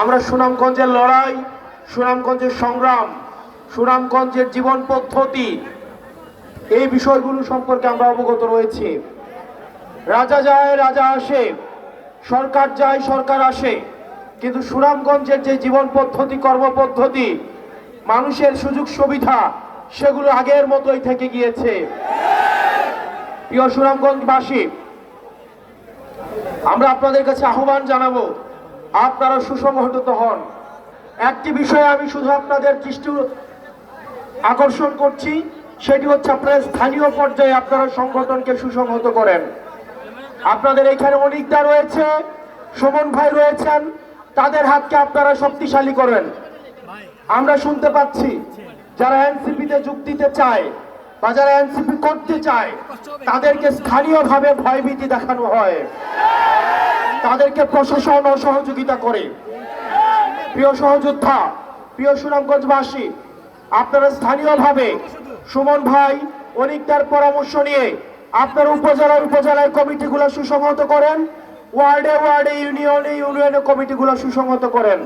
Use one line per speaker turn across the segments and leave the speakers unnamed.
আমরা সুনামগঞ্জের লড়াই, সুনামগঞ্জের সংগ্রাম, সুনামগঞ্জের জীবন পদ্ধতি, এই বিষয়গুলো সম্পর্কে আমরা অবগত রয়েছি। রাজা যায়, রাজা আসে, সরকার যায়, সরকার আসে, কিন্তু সুনামগঞ্জের যে জীবন পদ্ধতি কর্মপদ্ধতি মানুষের সুযোগ সুবিধা, সেগুলো আগের মতোই থেকে গিয়েছে। প্রিয় সুনামগঞ্জবাসী, আমরা আপনাদের কাছে আহ্বান জানাব আপনারা সুসংহত হন। একটি বিষয়ে আমি শুধু আপনাদের দৃষ্টি আকর্ষণ করছি, সেটি হচ্ছে আপনারা স্থানীয় পর্যায়ে আপনারা সংগঠনকে সুসংহত করেন। আপনাদের এখানে অনিকদা রয়েছে, সুমন ভাই রয়েছেন, তাদের হাতকে আপনারা শক্তিশালী করেন। আমরা শুনতে পাচ্ছি, যারা এনসিপিতে যোগ দিতে চায় বা যারা এনসিপি করতে চায়, তাদেরকে স্থানীয়ভাবে ভয়ভীতি দেখানো হয়। তাদেরকে প্রশাসন ও সহযোগিতা করে। প্রিয় সহযোদ্ধা, প্রিয় সুনামগঞ্জবাসী, আপনারা স্থানীয়ভাবে সুমন ভাই অনিকদার পরামর্শ নিয়ে আপনার উপজেলার উপজেলায় কমিটিগুলো সুসংহত করেন, ওয়ার্ডে ওয়ার্ডে ইউনিয়নে ইউনিয়নে কমিটিগুলো সুসংহত করেন।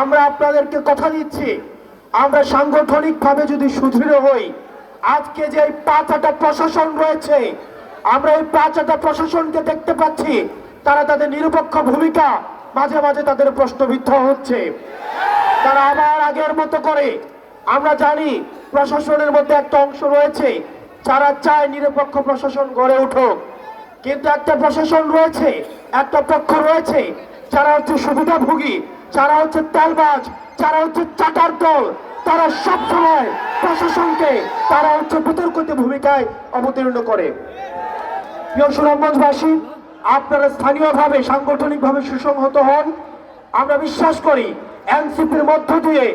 আমরা আপনাদেরকে কথা দিচ্ছি, আমরা সাংগঠনিকভাবে যদি সুদৃঢ় হই, আজকে যে পাঁচটা প্রশাসন রয়েছে, আমরা এই পাঁচটা প্রশাসনকে দেখতে পাচ্ছি তারা তাদের নিরপেক্ষ ভূমিকা মাঝে মাঝে তাদের প্রশ্নবিদ্ধ হচ্ছে। তারা আবার আগের মতো করে, আমরা জানি প্রশাসনের মধ্যে একটা অংশ রয়েছে, যারা চায় নিরপেক্ষ প্রশাসন গড়ে উঠুক। কিন্তু একটা প্রশাসন রয়েছে, একটা পক্ষ রয়েছে, যারা হচ্ছে সুবিধাভোগী, যারা হচ্ছে তেলবাজ, যারা হচ্ছে চাটার দল, তারা সবসময় প্রশাসনকে তারা হচ্ছে বিতর্কিত ভূমিকায় অবতীর্ণ করে। প্রিয় সুনামগঞ্জবাসী আপনারা স্থানীয়ভাবে, সাংগঠনিকভাবে সুসংহত হন। আমরা বিশ্বাস করি, এনসিপির মধ্য দিয়ে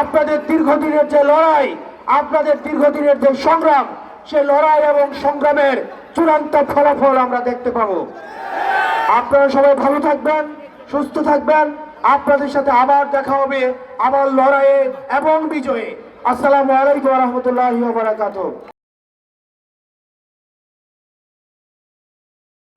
আপনাদের দীর্ঘদিনের যে লড়াই, আপনাদের দীর্ঘদিনের যে সংগ্রাম, সে লড়াই এবং সংগ্রামের চূড়ান্ত ফলাফল আমরা দেখতে পাব। আপনারা সবাই ভালো থাকবেন, সুস্থ থাকবেন। আপনাদের সাথে আবার দেখা হবে, আবার লড়াইয়ে এবং বিজয়ে। আসসালামু আলাইকুম রহমতুল্লাহ বারাকাতুহ।